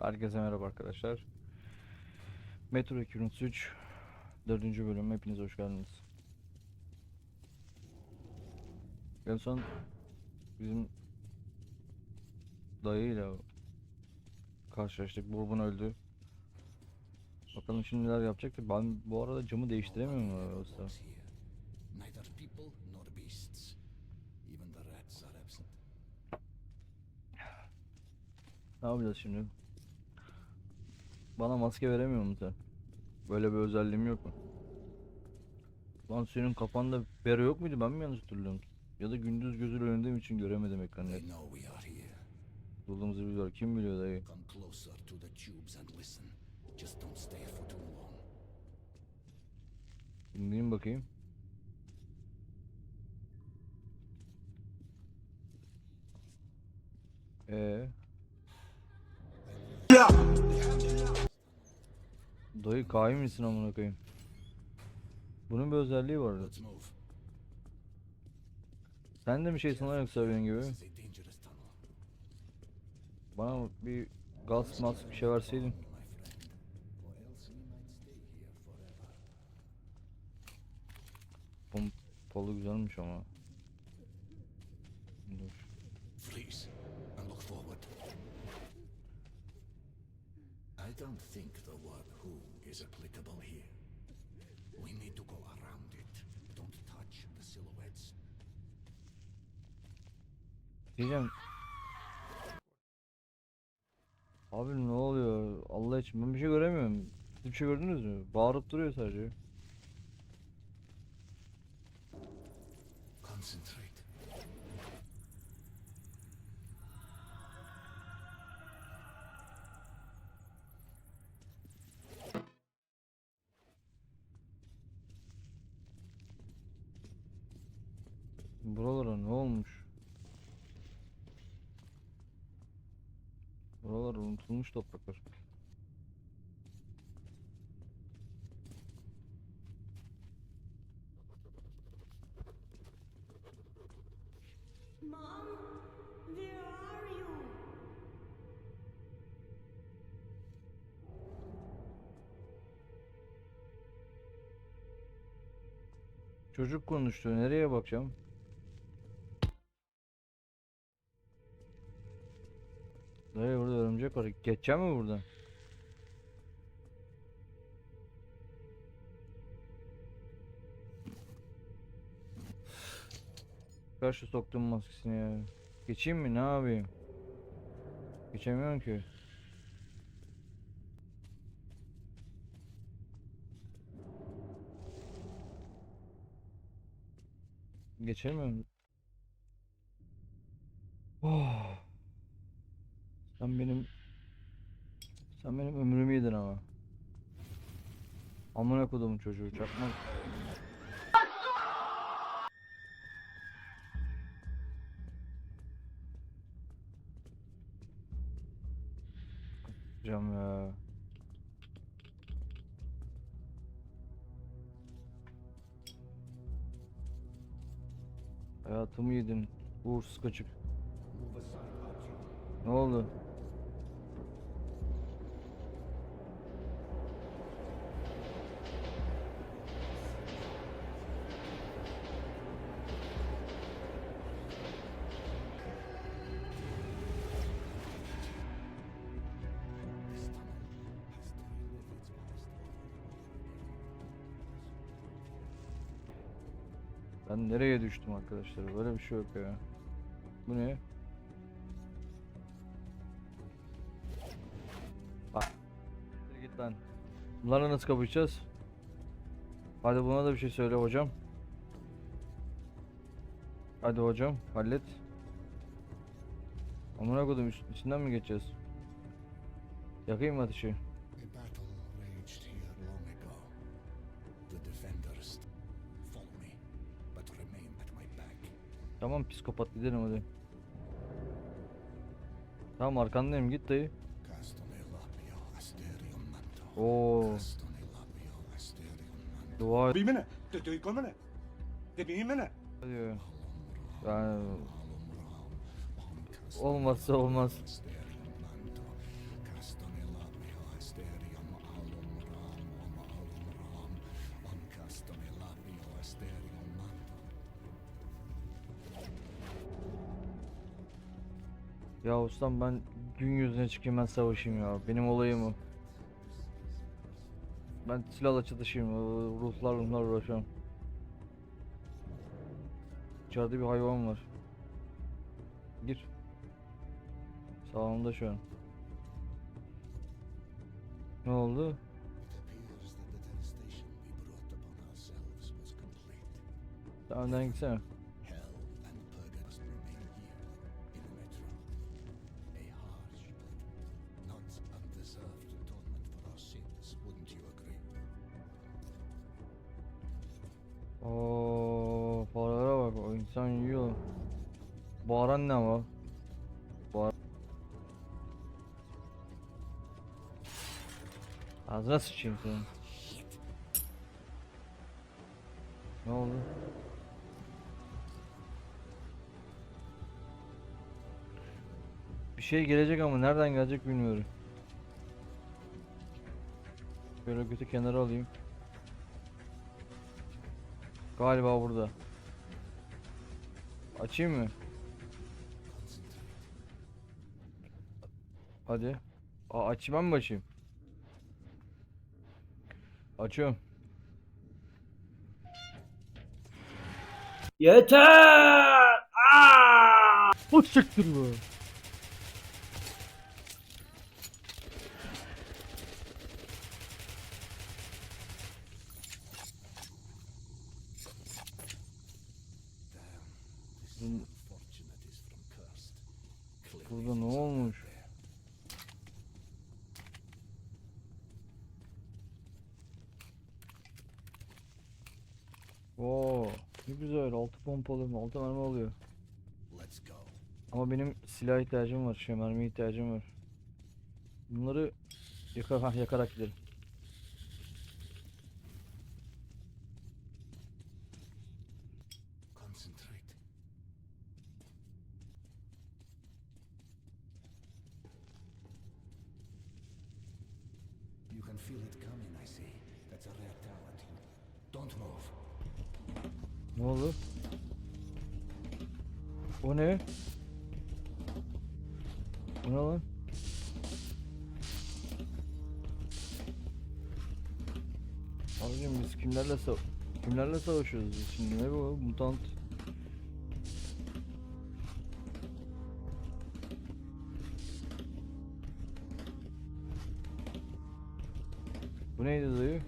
Herkese merhaba arkadaşlar. Metro 233 4. bölüm hepiniz hoş geldiniz. En son bizim dayıyla karşılaştık. Bourbon öldü. Bakalım şimdi neler yapacak. Ben bu arada camı değiştiremiyorum mu usta? was here. Neither people nor beasts. Even the rats are absent. Ne yapacağız şimdi? Bana maske veremiyor musun sen? Böyle bir özelliğim yok mu? Lan senin kafanda bere yok muydu? Ben mi yanlış hatırlıyorum? Ya da gündüz gözü önündeyim için göremedim ekranı. Bulduğumuzu biliyor. Kim biliyor dayı? Come closer to Dayı kaim misin amına koyayım? Bunun bir özelliği var. Sen de mi şeysin lan yoksa benim gibi? Bana bir gaz mask bir şey verseydin. Polu güzelmiş ama. Dur. Freeze and look forward. I don't think the word who is applicable here. We need to go around it. Don't touch the silhouettes. Diyeceğim. Abi ne oluyor? Allah için ben bir şey göremiyorum. Siz bir şey gördünüz mü? Bağırıp duruyor sadece. Concentrate. Buralar unutulmuş topraklar. Mom, where are you? Çocuk konuştu. Nereye bakacağım? Dayı burada örümcek var. Geçeceğim mi buradan? Karşı soktum maskesini ya. Geçeyim mi? Ne yapayım? Geçemiyorum ki. Geçemiyorum. Oh. Sen benim sen benim ömrümü yedin ama. Amına kodumun çocuğu çakma. Cam ya. Hayatımı yedin. Uğursuz kaçık. Ne oldu? Nereye düştüm arkadaşlar? Böyle bir şey yok ya. Bu ne? Bak. Git lan. Bunlarla nasıl kapışacağız? Hadi buna da bir şey söyle hocam. Hadi hocam hallet. Amına kodum üst- içinden mi geçeceğiz? Yakayım mı ateşi? Tamam psikopat gidelim hadi. Tamam arkandayım git dayı. Oo. Dua et estoy comene. Te bimene. diyor. Yani olmazsa olmaz. Ya ustam ben gün yüzüne çıkayım ben savaşayım ya. Benim olayım o. Ben silahla çatışayım. Ruhlar ruhlar uğraşamam. İçeride bir hayvan var. Gir. Sağımda şu an. Ne oldu? It appears that Ağzına sıçayım senin. Ne oldu? Bir şey gelecek ama nereden gelecek bilmiyorum. Böyle götü kenara alayım. Galiba burada. Açayım mı? Hadi. Aa, açayım ben mi açayım? Açıyorum. Yeter! Aa! O siktir be. This Hmm. unfortunate is from cursed. Clearly Burada ne from somewhere olmuş? there. Oo, ne güzel. Altı pompalı, altı mermi oluyor. Ama benim silah ihtiyacım var, şey mermi ihtiyacım var. Bunları yaka, hah, yakarak gidelim. Concentrate. You O ne? O ne lan? Abicim biz kimlerle sa kimlerle savaşıyoruz biz şimdi ne bu mutant? Bu neydi dayı?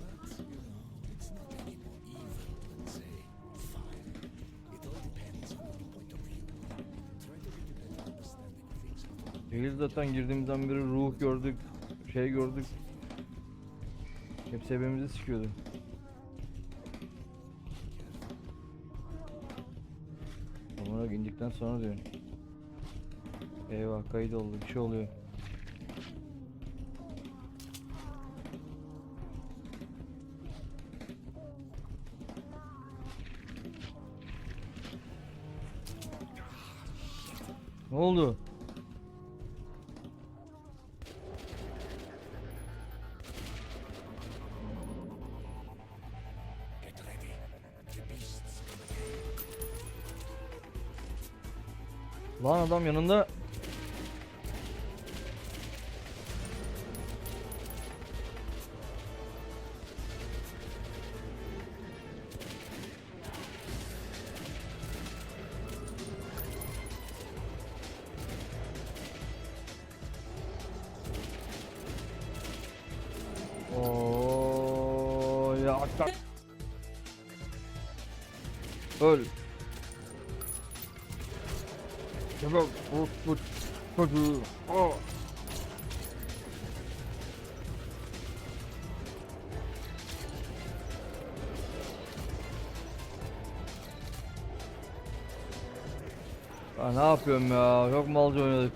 Understanding of things before Değil zaten girdiğimizden beri ruh gördük, şey gördük. Hep sebebimizi sikiyordu. Amına indikten sonra diyor. Eyvah kayıt oldu bir şey oluyor. Oldu? Lan adam yanında. Yapıyorum ya? Çok malca oynadık.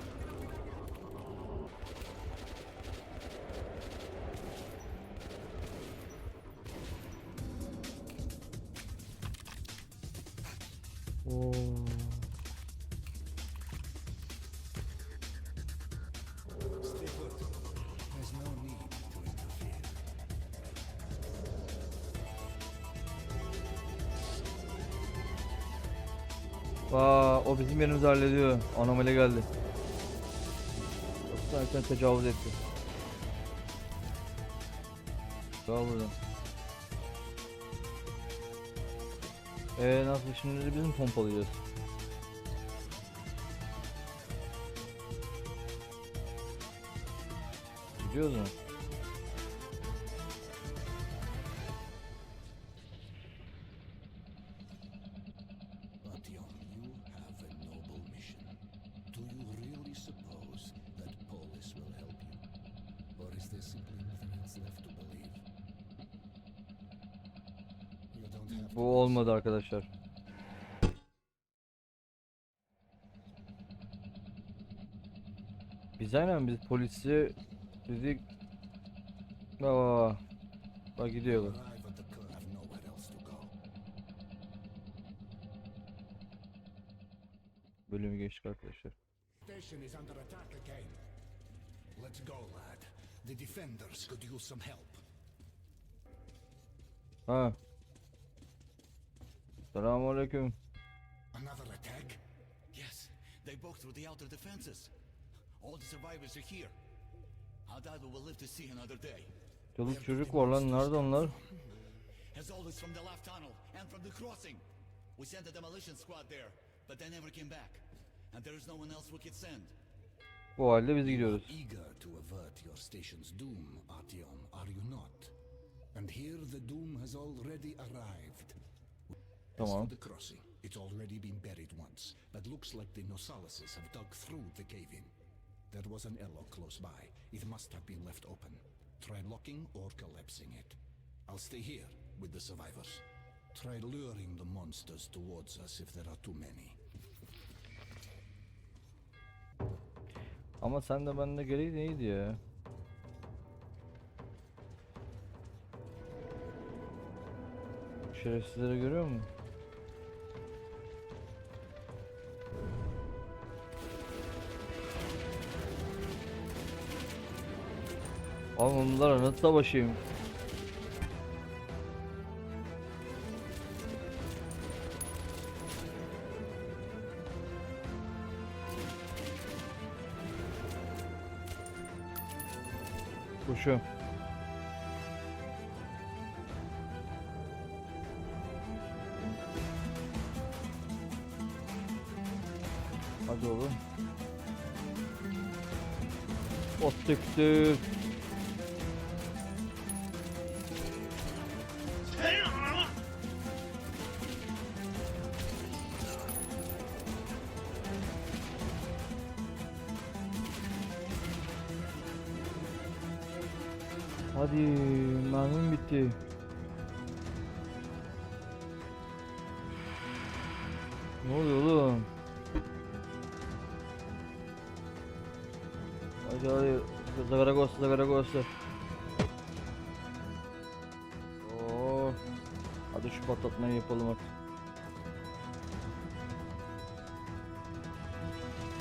O bizim yerimizi hallediyor. Anomali geldi. Yoksa sen tecavüz etti. Gel buradan. Eee nasıl şimdi de biz mi pompalayacağız? Gidiyoruz mu? Artyom, have a noble mission. Do you really suppose that Polis will help you? Or is there simply nothing else left to believe? You don't have to Bu olmadı arkadaşlar. Biz aynen biz polisi dedik. Aa, bak gidiyor bak. arrive at the curve, have nowhere else to go. Geçtik arkadaşlar. Station is under attack again. Let's go, lad. The defenders could use some help. Ha. Selamünaleyküm. Another attack? Yes, they broke through the outer defenses. All the survivors are here. We will live to see another day. Çoluk çocuk var lan nerede onlar? As always from the left tunnel and from the crossing. We sent a demolition squad there, but they never came back. And there is no one else we could send. Bu halde biz gidiyoruz. Eager to avert your station's doom, Artyom, are you not? And here the doom has already arrived. Tamam. the crossing, it's already been buried once, but looks like the Nosalises have dug through the cave-in. There was an airlock close by. It must have been left open. Try locking or collapsing it. I'll stay here with the survivors. Try luring the monsters towards us if there are too many. Ama sen de bende gereği neydi ya? Şerefsizleri görüyor musun? Oğlum bunlara nasıl savaşayım? şu. Hadi oğlum. Ot döktük. Ne oluyor oğlum? Hadi hadi. Zagaragosta Zagaragosta. Oo. Hadi şu patlatmayı yapalım artık.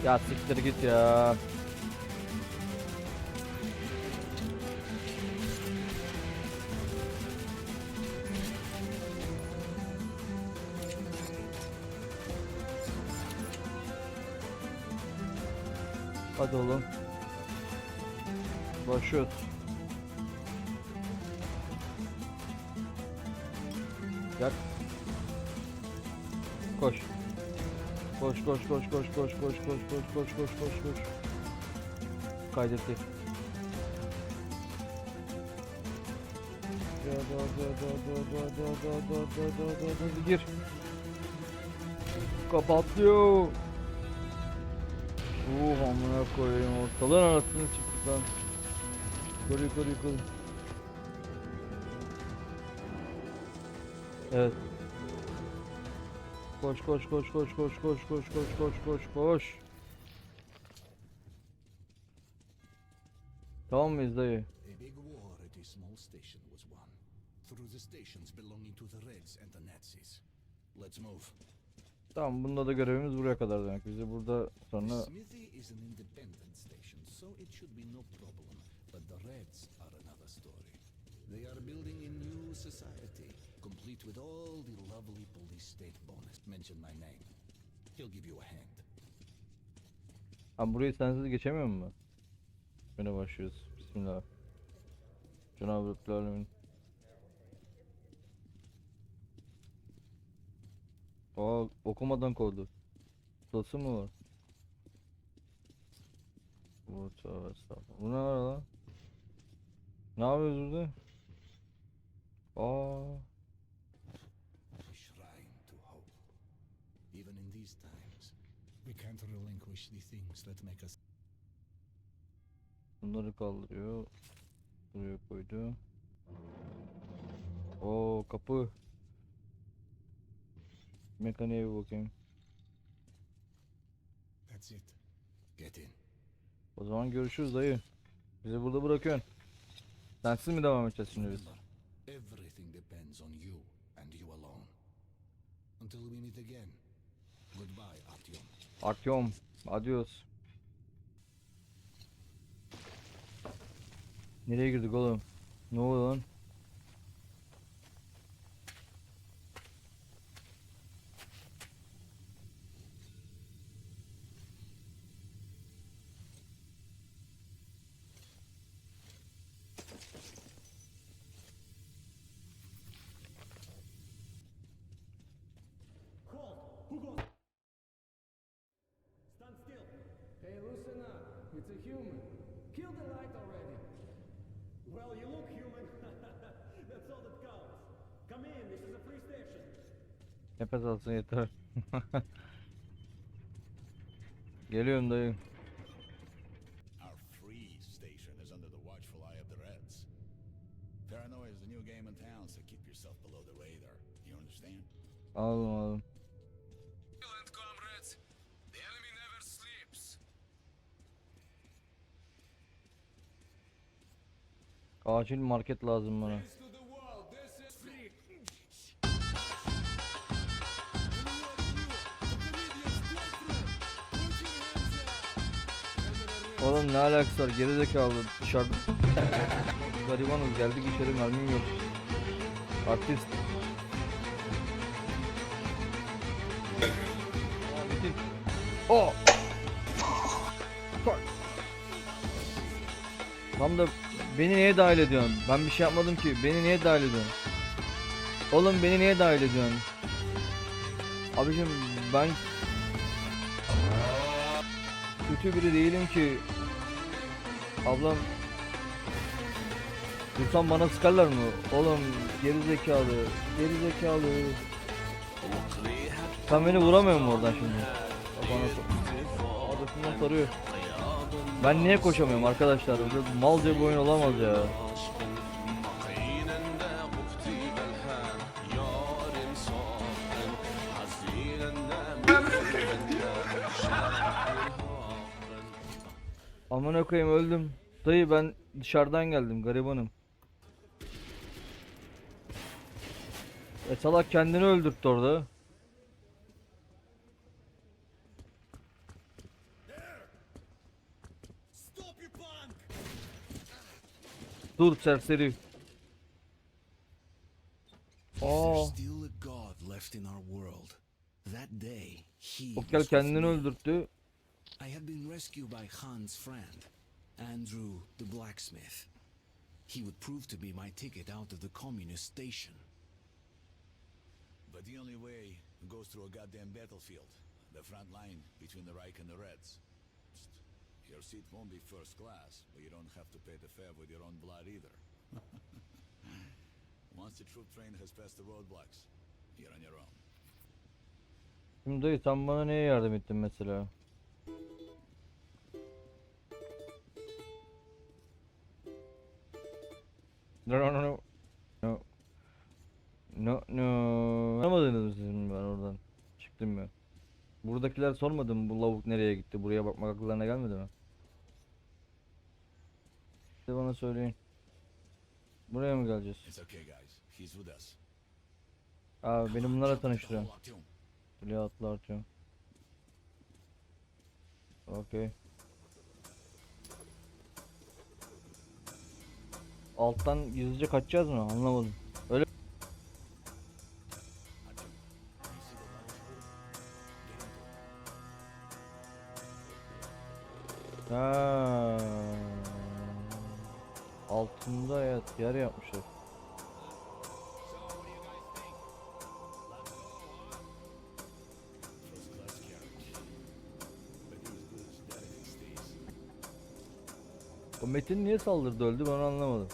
Ya siktir git ya. Hadi oğlum. Başlıyoruz. Gel. Koş. Koş koş koş koş koş koş koş koş koş koş koş koş. Kaydettik. Ya da Uh amına koyayım ortalığın arasını çıktık lan. Yukarı yukarı yukarı. Evet. Koş koş koş koş koş koş koş koş koş koş koş. Tamam mıyız dayı? Small station was won. Through the stations belonging to the Reds and the Nazis. Let's move. Tamam bunda da görevimiz buraya kadar demek. Bizi burada sonra smithy is an independent station, so it should be no problem. But the Reds are another story. They are building a new society, complete with all the lovely police state bonus. Mention my name. He'll give you a hand. Ha burayı sensiz geçemiyor mu? Yine başlıyoruz. Bismillah. Cenab-ı Rabbil Alemin. Aa okumadan kovdu. Sası mı var? Bu tövbe estağfurullah. Bu ne var lan? Ne yapıyoruz burada? Aa. Even in these times, we can't relinquish the things that make us bunları kaldırıyor. Buraya koydu. Oo kapı. Mekaniğe bir bakayım. That's it. Get in. O zaman görüşürüz dayı. Bizi burada bırakıyorsun. Sensiz mi devam edeceğiz şimdi biz? Everything depends on you and you alone. Until we meet again. Goodbye, Artyom. Artyom. Adios. Nereye girdik oğlum? Ne oluyor lan? Stand still. Hey, loosen up. It's a human. Kill the light already. Well, you look human. That's all that counts. Come in. This is a free station. Alsın yeter. Geliyorum dayı. Our free station is under the watchful eye of the Reds. Paranoia is the new game in town, so keep yourself below the radar. You understand? Aldım aldım. Acil market lazım bana. Oğlum ne alakası var gerizekalı dışarıda Garibanız geldik içeri mermim yok Artist bitir. Oh! Tam da beni niye dahil ediyorsun? Ben bir şey yapmadım ki. Beni niye dahil ediyorsun? Oğlum beni niye dahil ediyorsun? Abicim ben kötü biri değilim ki. Ablam Dursam bana sıkarlar mı? Oğlum geri zekalı, geri zekalı. Sen beni vuramıyor musun oradan şimdi? Bana adasından sarıyor. Ben niye koşamıyorum arkadaşlar? Malca bir oyun olamaz ya. Amına koyayım öldüm. Dayı ben dışarıdan geldim garibanım. E salak kendini öldürttü orada. Dur serseri. Aa, Okkel kendini öldürttü. I had been rescued by Han's friend, Andrew the blacksmith. He would prove to be my ticket out of the communist station. But the only way goes through a goddamn battlefield. The front line between the Reich and the Reds. Psst. Your seat won't be first class, but you don't have to pay the fare with your own blood either. Once the troop train has passed the roadblocks, you're on your own. Şimdi dayı sen bana neye yardım ettin mesela? No no no no. No. No no. Anlamadınız mı siz ben oradan? Çıktım ben. Buradakiler sormadı mı bu lavuk nereye gitti? Buraya bakmak akıllarına gelmedi mi? De bana söyleyin. Buraya mı geleceğiz? It's okay, guys. He's with us. Aa beni hole, Artyom. Kuleye atla artıyorum. Okey. Alttan gizlice kaçacağız mı? Anlamadım. Öyle Ha. Altında evet yer yapmışlar. O Metin niye saldırdı öldü ben anlamadım.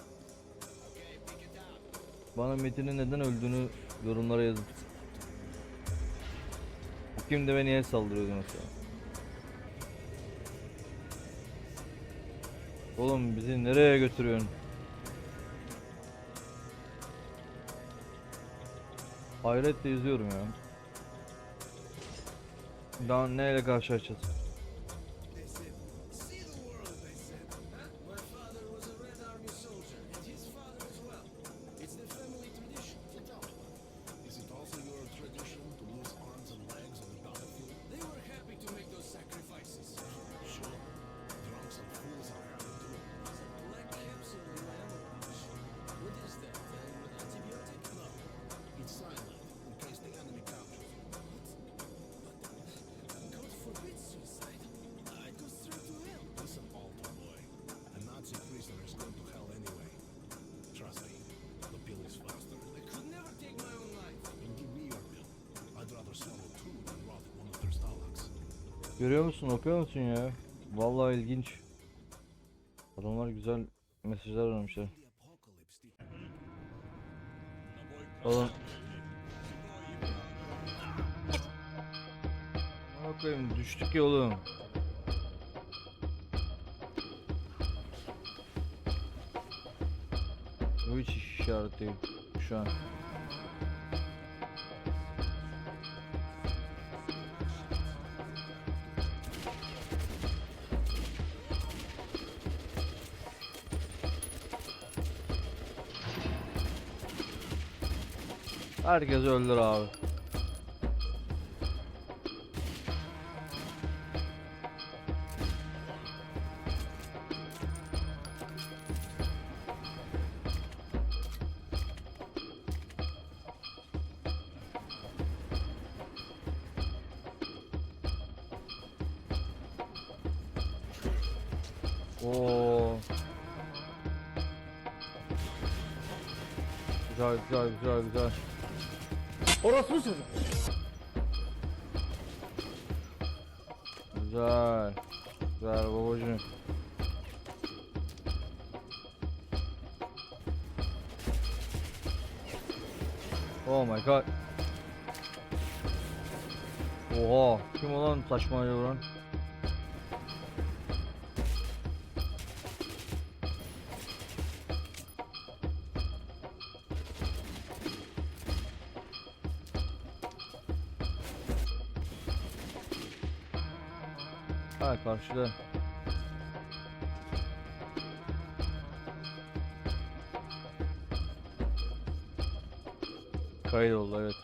Bana Metin'in neden öldüğünü yorumlara yazın. Bu kimdi ve niye saldırıyordu mesela? Oğlum bizi nereye götürüyorsun? Hayretle izliyorum ya. Daha neyle karşılaşacağız? Görüyor musun? Okuyor musun ya? Vallahi ilginç. Adamlar güzel mesajlar vermişler. Oğlum. Ne koyayım düştük ya oğlum. Bu hiç iş işareti değil şu an. Herkes öldür abi. Oo. Güzel güzel güzel güzel. Güzel. Güzel babacığım. Oh my god. Oha. Kim olan saçmalıyor vuran? Karşıda. Kayıt oldu evet.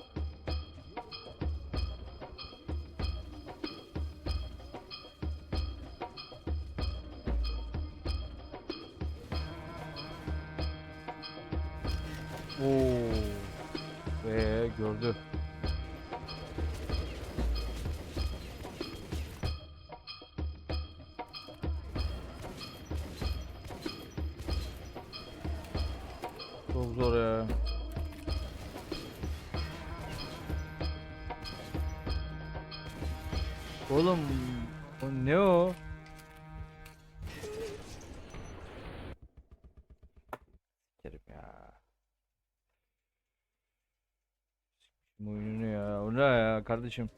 Kardeşim?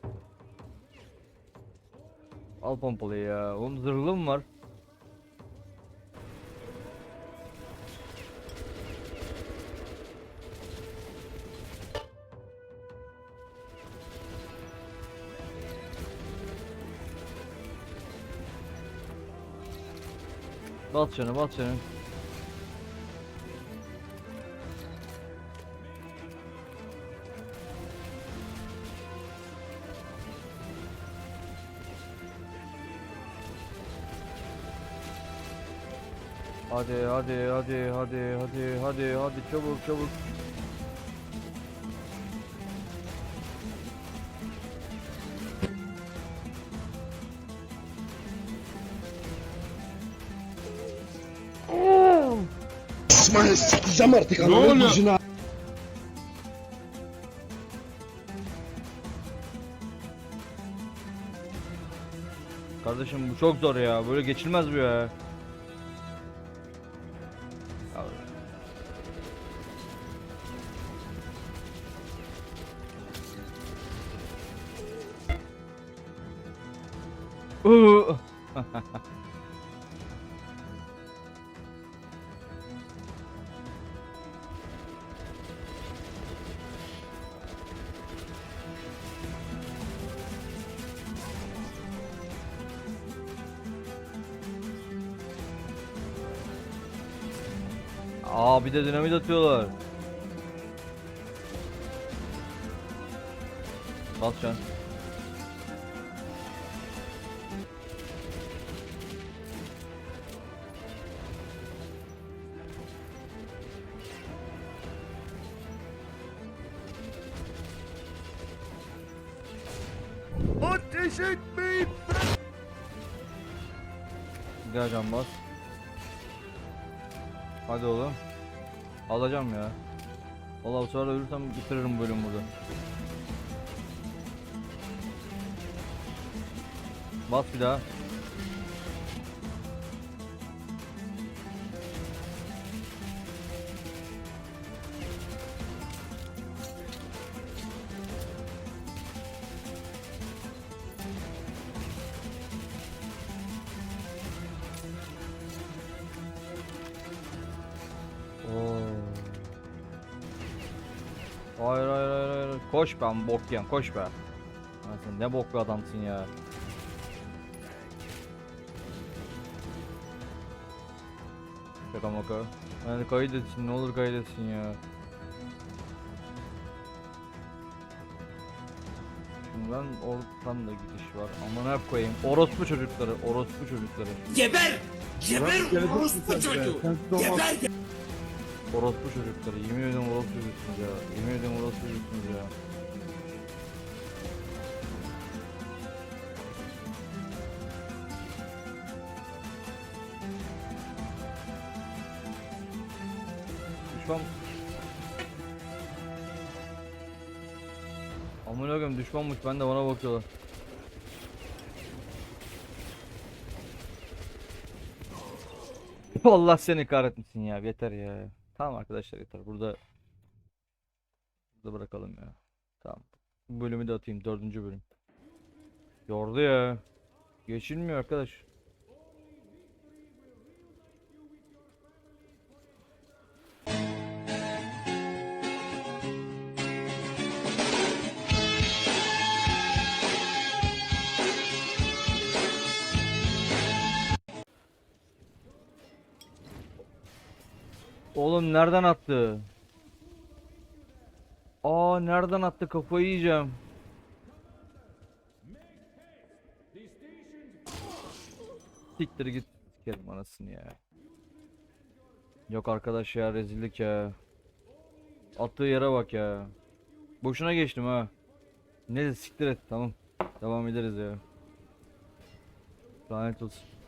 Al pompalıyı ya. Oğlum zırhlı mı var? Bas canım bas canım. Hadi hadi hadi hadi hadi hadi hadi çabuk çabuk. İsmail sikeceğim artık ananı yüzüne. Kardeşim bu çok zor ya. Böyle geçilmez bu ya. Ya- Ateş etmeyin! Gel can bas. Hadi oğlum. Alacağım ya. Vallahi bu sefer ölürsem bitiririm bu bölümü burada. Bas bir daha. Koş ben bok yiyen koş be. Lan sen ne bok bir adamsın ya. Şaka maka. Yani kaydetsin ne olur kaydetsin ya. Şundan oradan da gidiş var. Aman hep koyayım. Orospu çocukları, orospu çocukları. Orospu çocukları. Yemin ediyorum orospu çocuksunuz ya. Yemin ediyorum orospu çocuksunuz ya. Düşman... Amına koyayım düşmanmış ben de bana bakıyorlar. Allah seni kahretmesin ya yeter ya. Tamam arkadaşlar yeter burada burada bırakalım ya. Tamam. Bu bölümü de atayım dördüncü bölüm. Yordu ya. Geçilmiyor arkadaş. Oğlum nereden attı? Aa nereden attı kafayı yiyeceğim. Siktir git sikerim anasını ya. Yok arkadaş ya rezillik ya. Attığı yere bak ya. Boşuna geçtim ha. Neyse siktir et tamam. Devam ederiz ya. Lanet olsun.